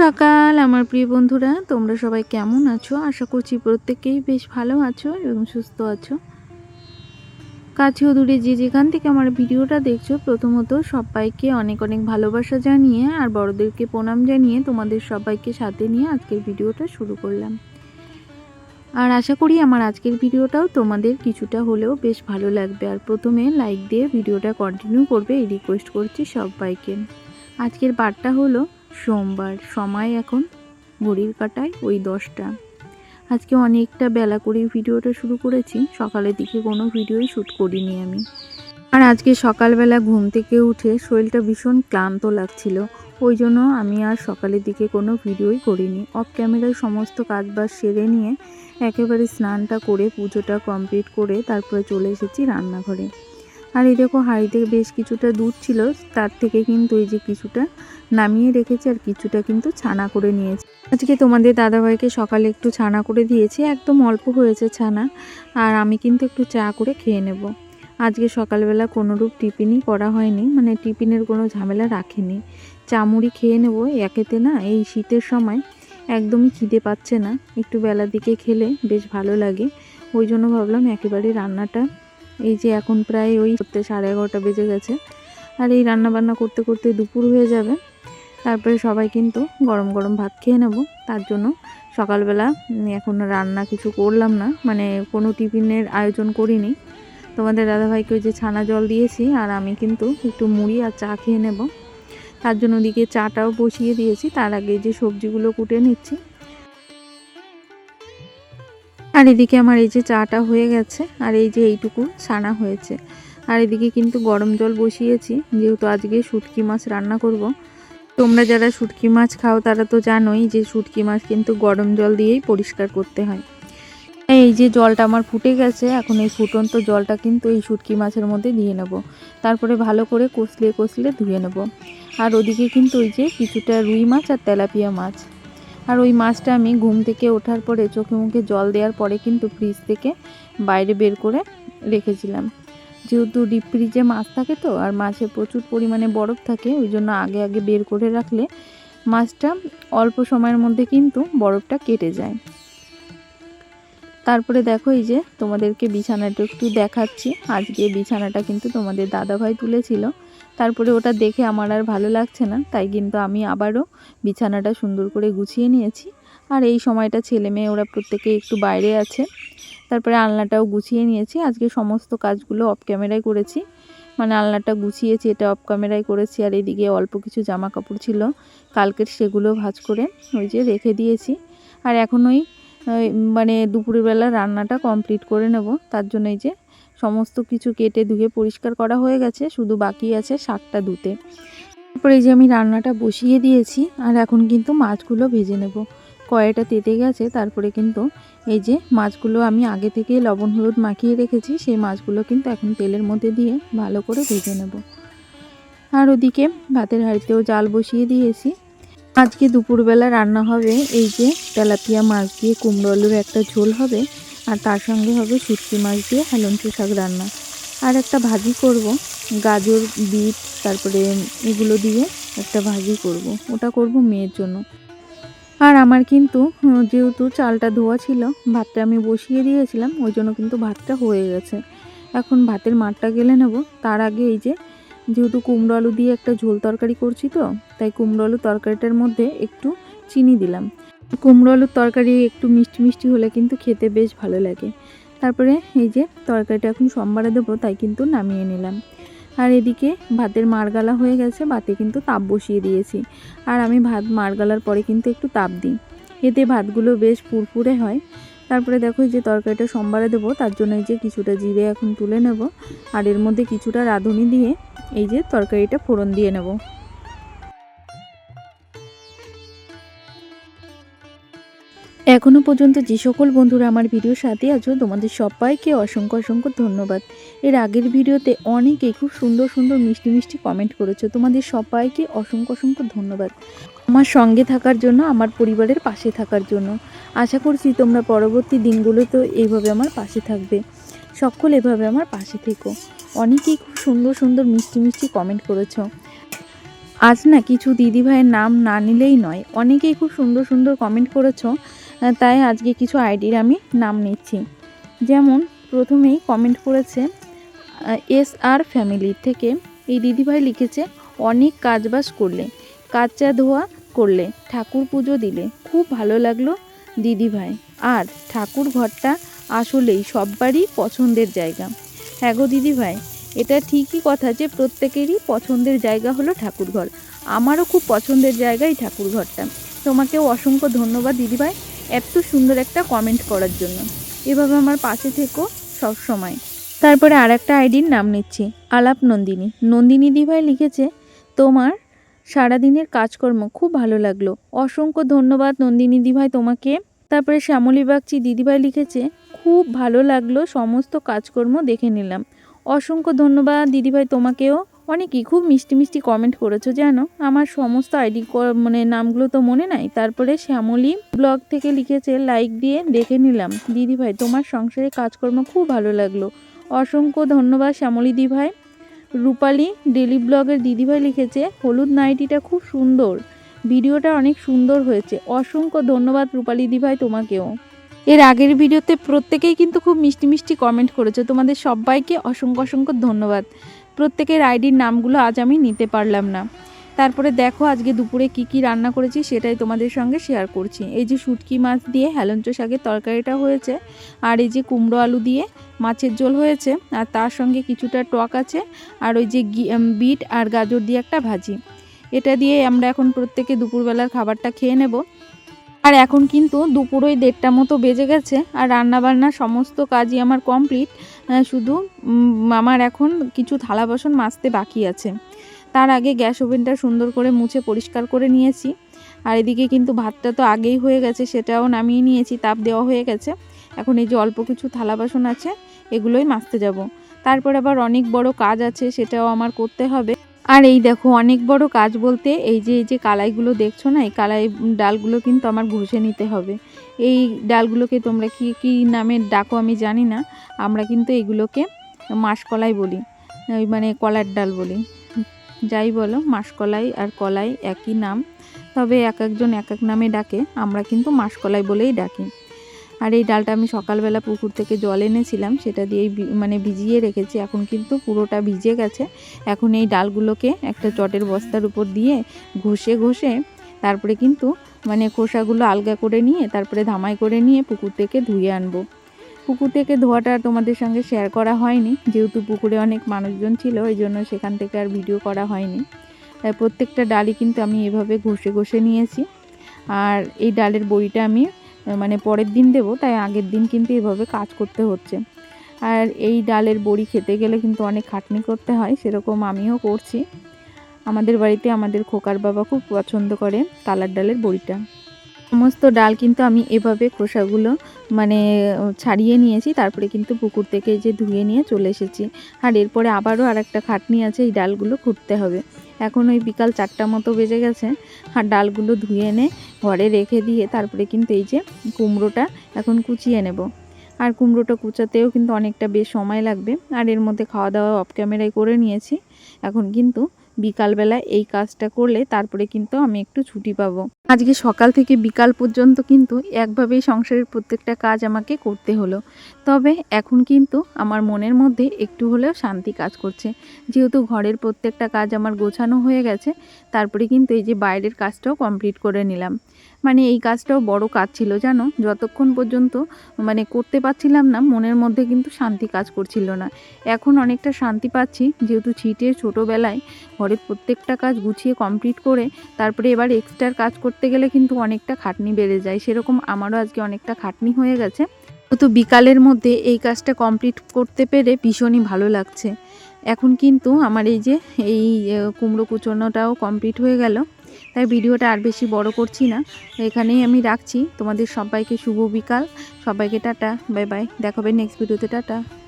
সকাল, আমার প্রিয় বন্ধুরা। তোমরা সবাই কেমন আছো? আশা করছি প্রত্যেকেই বেশ ভালো আছো এবং সুস্থ আছো। কাছেও দূরে যে যেখান থেকে আমার ভিডিওটা দেখছ, প্রথমত সবাইকে অনেক অনেক ভালোবাসা জানিয়ে আর বড়দেরকে প্রণাম জানিয়ে তোমাদের সবাইকে সাথে নিয়ে আজকের ভিডিওটা শুরু করলাম। আর আশা করি আমার আজকের ভিডিওটাও তোমাদের কিছুটা হলেও বেশ ভালো লাগবে। আর প্রথমে লাইক দিয়ে ভিডিওটা কন্টিনিউ করবে, এই রিকোয়েস্ট করছি সবাইকে। আজকের বারটা হলো সোমবার, সময় এখন ঘড়ির কাটায় ওই দশটা। আজকে অনেকটা বেলা করে ভিডিওটা শুরু করেছি, সকালের দিকে কোনো ভিডিওই শ্যুট করিনি আমি। আর আজকে সকালবেলা ঘুম থেকে উঠে শরীরটা ভীষণ ক্লান্ত লাগছিল, ওই জন্য আমি আর সকালের দিকে কোনো ভিডিওই করিনি। অফ ক্যামেরায় সমস্ত কাজ কাজবাজ সেরে নিয়ে একেবারে স্নানটা করে পুজোটা কমপ্লিট করে তারপরে চলে এসেছি রান্নাঘরে। আর এই দেখো হাঁড়িতে বেশ কিছুটা দুধ ছিল, তার থেকে কিন্তু এই যে কিছুটা নামিয়ে রেখেছি আর কিছুটা কিন্তু ছানা করে নিয়েছি। আজকে তোমাদের দাদাভাইকে সকালে একটু ছানা করে দিয়েছি, একদম অল্প হয়েছে ছানা, আর আমি কিন্তু একটু চা করে খেয়ে নেব। আজকে সকালবেলা কোনোরূপ টিফিনই করা হয়নি মানে টিফিনের কোনো ঝামেলা রাখিনি। চা মুড়ি খেয়ে নেব, একেতে না এই শীতের সময় একদমই খিদে পাচ্ছে না, একটু বেলার দিকে খেলে বেশ ভালো লাগে। ওই জন্য ভাবলাম একেবারে রান্নাটা এই যে এখন প্রায় ওই করতে সাড়ে এগারোটা বেজে গেছে। আর এই রান্না বান্না করতে করতে দুপুর হয়ে যাবে। তারপরে সবাই কিন্তু গরম গরম ভাত খেয়ে নেব। তার জন্য সকালবেলা এখন রান্না কিছু করলাম না। মানে কোনো টিফিনের আয়োজন করিনি। তোমাদের দাদাভাইকে ওই যে ছানা জল দিয়েছি আর আমি কিন্তু একটু মুড়ি আর চা খেয়ে নেব। তার জন্য ওদিকে চাটাও বসিয়ে দিয়েছি। তার আগে যে সবজিগুলো কুটে নিচ্ছি। আর এদিকে আমার এই যে চাটা হয়ে গেছে, আর এই যে এইটুকু ছানা হয়েছে। আর এদিকে কিন্তু গরম জল বসিয়েছি, যেহেতু আজকে শুটকি মাছ রান্না করব। তোমরা যারা শুটকি মাছ খাও, তারা তো জানোই যে শুটকি মাছ কিন্তু গরম জল দিয়েই পরিষ্কার করতে হয়। এই যে জলটা আমার ফুটে গেছে, এখন এই ফুটন্ত জলটা কিন্তু এই শুটকি মাছের মধ্যে দিয়ে নেব। তারপরে ভালো করে কষলে কষলে ধুয়ে নেব। আর ওদিকে কিন্তু ওই যে কিছুটা রুই মাছ আর তেলাপিয়া মাছ। আর ওই মাছটা আমি ঘুম থেকে ওঠার পরে চোখে মুখে জল দেওয়ার পরে কিন্তু ফ্রিজ থেকে বাইরে বের করে রেখেছিলাম। যেহেতু ডিপ ফ্রিজে মাছ থাকে তো, আর মাছে প্রচুর পরিমাণে বরফ থাকে, ওই জন্য আগে আগে বের করে রাখলে মাছটা অল্প সময়ের মধ্যে কিন্তু বরফটা কেটে যায়। তারপরে দেখো এই যে তোমাদেরকে বিছানাটা একটু দেখাচ্ছি। আজকে বিছানাটা কিন্তু তোমাদের দাদাভাই তুলেছিল। তারপরে ওটা দেখে আমার আর ভালো লাগছে না, তাই কিন্তু আমি আবারও বিছানাটা সুন্দর করে গুছিয়ে নিয়েছি। আর এই সময়টা ছেলে মেয়ে ওরা প্রত্যেকে একটু বাইরে আছে। তারপরে আলনাটাও গুছিয়ে নিয়েছি। আজকে সমস্ত কাজগুলো অফ ক্যামেরায় করেছি। মানে আলনাটা গুছিয়েছি, এটা অফ ক্যামেরায় করেছি। আর এদিকে অল্প কিছু জামা কাপড় ছিল। কালকের সেগুলো ভাঁজ করে ওই যে রেখে দিয়েছি। আর এখন ওই ওই মানে দুপুরবেলা রান্নাটা কমপ্লিট করে নেব। তার জন্য এই যে সমস্ত কিছু কেটে ধুয়ে পরিষ্কার করা হয়ে গেছে, শুধু বাকি আছে শাকটা ধুতে। তারপরে এই যে আমি রান্নাটা বসিয়ে দিয়েছি, আর এখন কিন্তু মাছগুলো ভেজে নেব। কড়াইটা তেতে গেছে, তারপরে কিন্তু এই যে মাছগুলো আমি আগে থেকে লবণ, হলুদ মাখিয়ে রেখেছি, সেই মাছগুলো কিন্তু এখন তেলের মধ্যে দিয়ে ভালো করে ভেজে নেব। আর ওদিকে ভাতের হাঁড়িতেও জাল বসিয়ে দিয়েছি। আজকে দুপুরবেলা রান্না হবে এই যে তেলাপিয়া মাছ দিয়ে কুমড়ো আলুর একটা ঝোল হবে, আর তার সঙ্গে হবে শুটকি মাছ দিয়ে হেলঞ্চু শাক রান্না। আর একটা ভাজি করব, গাজর, বিট, তারপরে এগুলো দিয়ে একটা ভাজি করব। ওটা করব মেয়ের জন্য। আর আমার কিন্তু, যেহেতু চালটা ধোয়া ছিল, ভাতটা আমি বসিয়ে দিয়েছিলাম, ওই জন্য কিন্তু ভাতটা হয়ে গেছে। এখন ভাতের মাঠটা গেলে নেব। তার আগে এই যে যেহেতু কুমড়ো আলু দিয়ে একটা ঝোল তরকারি করছি তো, তাই কুমড়ো আলু তরকারিটার মধ্যে একটু চিনি দিলাম। কুমড়ো আলুর তরকারি একটু মিষ্টি মিষ্টি হলে কিন্তু খেতে বেশ ভালো লাগে। তারপরে এই যে তরকারিটা এখন সোমবারে দেবো, তাই কিন্তু নামিয়ে নিলাম। আর এদিকে ভাতের মারগালা হয়ে গেছে, ভাতে কিন্তু তাপ বসিয়ে দিয়েছি। আর আমি ভাত মারগালার পরে কিন্তু একটু তাপ দিই। এতে ভাতগুলো বেশ ফুরফুরে হয়। তারপরে দেখো এই যে তরকারিটা সোমবারে দেবো, তার জন্য এই যে কিছুটা জিরে এখন তুলে নেব। আর এর মধ্যে কিছুটা রাঁধুনি দিয়ে এই যে তরকারিটা ফোড়ন দিয়ে নেব। এখনও পর্যন্ত যে সকল বন্ধুরা আমার ভিডিও সাথে আছো, তোমাদের সবাইকে অসংখ্য অসংখ্য ধন্যবাদ। এর আগের ভিডিওতে অনেকেই খুব সুন্দর সুন্দর মিষ্টি মিষ্টি কমেন্ট করেছ, তোমাদের সবাইকে অসংখ্য অসংখ্য ধন্যবাদ। আমার সঙ্গে থাকার জন্য, আমার পরিবারের পাশে থাকার জন্য। আশা করছি তোমরা পরবর্তী দিনগুলোতেও এইভাবে আমার পাশে থাকবে। সকল এভাবে আমার পাশে থেকো। অনেকেই খুব সুন্দর সুন্দর মিষ্টি মিষ্টি কমেন্ট করেছ। আজ না কিছু দিদিভাইয়ের নাম না নিলেই নয়, অনেকেই খুব সুন্দর সুন্দর কমেন্ট করেছ। তাই আজকে কিছু আইডির আমি নাম নিচ্ছি। যেমন, প্রথমেই কমেন্ট করেছে এস আর ফ্যামিলির থেকে এই দিদিভাই লিখেছে, অনেক কাজবাজ করলে কাচ্চা ধোয়া করলে, ঠাকুর পুজো দিলে খুব ভালো লাগল দিদিভাই। আর ঠাকুর ঘরটা আসলেই সববারই পছন্দের জায়গা। হ্যাঁ গো দিদিভাই, এটা ঠিকই কথা যে প্রত্যেকেরই পছন্দের জায়গা হলো ঠাকুরঘর আমারও খুব পছন্দের জায়গাই ঠাকুরঘরটা তোমাকেও অসংখ্য ধন্যবাদ দিদিভাই। এত সুন্দর একটা কমেন্ট করার জন্য। এভাবে আমার পাশে থেকো সব সময় তারপরে আর একটা আইডির নাম নিচ্ছি, আলাপ নন্দিনী। নন্দিনী দিভাই লিখেছে, তোমার সারাদিনের কাজকর্ম খুব ভালো লাগল। অসংখ্য ধন্যবাদ নন্দিনী দিভাই তোমাকে। তারপরে শ্যামলী বাগচি দিদিভাই লিখেছে, খুব ভালো লাগল সমস্ত কাজকর্ম দেখে নিলাম। অসংখ্য ধন্যবাদ দিদিভাই তোমাকেও। অনেকেই খুব মিষ্টি মিষ্টি কমেন্ট করেছ, জানো? আমার সমস্ত আইডি মানে নামগুলো তো মনে নাই। তারপরে শ্যামলী ব্লগ থেকে লিখেছে লাইক দিয়ে দেখে নিলাম। দিদিভাই তোমার সংসারে কাজকর্ম খুব ভালো লাগল। অসংখ্য ধন্যবাদ শ্যামলী দিভাই রূপালী ডেলি ব্লগের দিদিভাই লিখেছে, হলুদ নাইটিটা খুব সুন্দর। ভিডিওটা অনেক সুন্দর হয়েছে। অসংখ্য ধন্যবাদ রূপালী দিভাই তোমাকেও। এর আগের ভিডিওতে প্রত্যেকেই কিন্তু খুব মিষ্টি মিষ্টি কমেন্ট করেছে। তোমাদের সবাইকে অসংখ্য অসংখ্য ধন্যবাদ। প্রত্যেকের আইডির নামগুলো আজ আমি নিতে পারলাম না। তারপরে দেখো আজকে দুপুরে কি কি রান্না করেছি সেটাই তোমাদের সঙ্গে শেয়ার করছি। এই যে শুটকি মাছ দিয়ে হেলঞ্চ শাকের তরকারিটা হয়েছে, আর এই যে কুমড়ো আলু দিয়ে মাছের ঝোল হয়েছে, আর তার সঙ্গে কিছুটা টক আছে, আর ওই যে বিট আর গাজর দিয়ে একটা ভাজি। এটা দিয়ে আমরা এখন প্রত্যেকে দুপুরবেলার খাবারটা খেয়ে নেব। আর এখন কিন্তু দুপুর ওই দেড়টা মতো বেজে গেছে আর রান্নাবান্না সমস্ত কাজই আমার কমপ্লিট। শুধু আমার এখন কিছু থালা বাসন মাজতে বাকি আছে। তার আগে গ্যাস ওভেনটা সুন্দর করে মুছে পরিষ্কার করে নিয়েছি। আর এদিকে কিন্তু ভাতটা তো আগেই হয়ে গেছে, সেটাও নামিয়ে নিয়েছি, তাপ দেওয়া হয়ে গেছে। এখন এই যে অল্প কিছু থালা বাসন আছে, এগুলোই মাজতে যাব। তারপর আবার অনেক বড় কাজ আছে, সেটাও আমার করতে হবে। আর এই দেখো, অনেক বড় কাজ বলতে এই যে এই যে কালাইগুলো দেখছ না, এই কালাই ডালগুলো কিন্তু আমার ঘষে নিতে হবে। এই ডালগুলোকে তোমরা কি কি নামে ডাকো আমি জানি না, আমরা কিন্তু এগুলোকে মাসকলাই বলি, ওই মানে কলার ডাল বলি। যাই বলো, মাসকলাই আর কলাই একই নাম, তবে এক একজন এক এক নামে ডাকে, আমরা কিন্তু মাসকলাই বলেই ডাকি। আর এই ডালটা আমি সকালবেলা পুকুর থেকে জল এনেছিলাম, সেটা দিয়েই মানে ভিজিয়ে রেখেছি। এখন কিন্তু পুরোটা ভিজে গেছে। এখন এই ডালগুলোকে একটা চটের বস্তার উপর দিয়ে ঘষে ঘষে তারপরে কিন্তু মানে খোসাগুলো আলগা করে নিয়ে তারপরে ধামাই করে নিয়ে পুকুর থেকে ধুয়ে আনব। পুকুর থেকে ধোয়াটা তোমাদের সঙ্গে শেয়ার করা হয়নি, যেহেতু পুকুরে অনেক মানুষজন ছিল, ওই জন্য সেখান থেকে আর ভিডিও করা হয়নি। তাই প্রত্যেকটা ডালই কিন্তু আমি এভাবে ঘষে ঘষে নিয়েছি। আর এই ডালের বড়িটা আমি মানে পরের দিন দেবো, তাই আগের দিন কিন্তু এভাবে কাজ করতে হচ্ছে। আর এই ডালের বড়ি খেতে গেলে কিন্তু অনেক খাটনি করতে হয়, সেরকম আমিও করছি। আমাদের বাড়িতে আমাদের খোকার বাবা খুব পছন্দ করে কালার ডালের বড়িটা। সমস্ত ডাল কিন্তু আমি এভাবে খোসাগুলো মানে ছাড়িয়ে নিয়েছি, তারপরে কিন্তু পুকুর থেকে যে ধুয়ে নিয়ে চলে এসেছি। আর এরপরে আবারও আর একটা খাটনি আছে, এই ডালগুলো খুঁটতে হবে। এখন ওই বিকাল চারটা মতো বেজে গেছে। আর ডালগুলো ধুয়ে এনে ঘরে রেখে দিয়ে তারপরে কিন্তু এই যে কুমড়োটা এখন কুচিয়ে নেব। আর কুমড়োটা কুচাতেও কিন্তু অনেকটা বেশ সময় লাগবে। আর এর মধ্যে খাওয়া দাওয়া অফ ক্যামেরায় করে নিয়েছি। এখন কিন্তু বিকালবেলা এই কাজটা করলে তারপরে কিন্তু আমি একটু ছুটি পাবো। আজকে সকাল থেকে বিকাল পর্যন্ত কিন্তু একভাবেই সংসারের প্রত্যেকটা কাজ আমাকে করতে হলো। তবে এখন কিন্তু আমার মনের মধ্যে একটু হলেও শান্তি কাজ করছে। যেহেতু ঘরের প্রত্যেকটা কাজ আমার গোছানো হয়ে গেছে, তারপরে কিন্তু এই যে বাইরের কাজটাও কমপ্লিট করে নিলাম। মানে এই কাজটাও বড় কাজ ছিল, জানো? যতক্ষণ পর্যন্ত মানে করতে পারছিলাম না, মনের মধ্যে কিন্তু শান্তি কাজ করছিল না। এখন অনেকটা শান্তি পাচ্ছি, যেহেতু ছিটে ছোটোবেলায় ঘরের প্রত্যেকটা কাজ গুছিয়ে কমপ্লিট করে, তারপরে এবার এক্সট্রার কাজ করতে গেলে কিন্তু অনেকটা খাটনি বেড়ে যায়। সেরকম আমারও আজকে অনেকটা খাটনি হয়ে গেছে। তো বিকালের মধ্যে এই কাজটা কমপ্লিট করতে পেরে ভীষণই ভালো লাগছে। এখন কিন্তু আমার এই যে এই কুমড়ো কুচোনোটাও কমপ্লিট হয়ে গেল। তাই ভিডিওটা আর বেশি বড় করছি না। এখানেই আমি রাখছি। তোমাদের সবাইকে শুভ বিকাল। সবাইকে টাটা। Bye bye. দেখাবে নেক্সট ভিডিওতে। টাটা।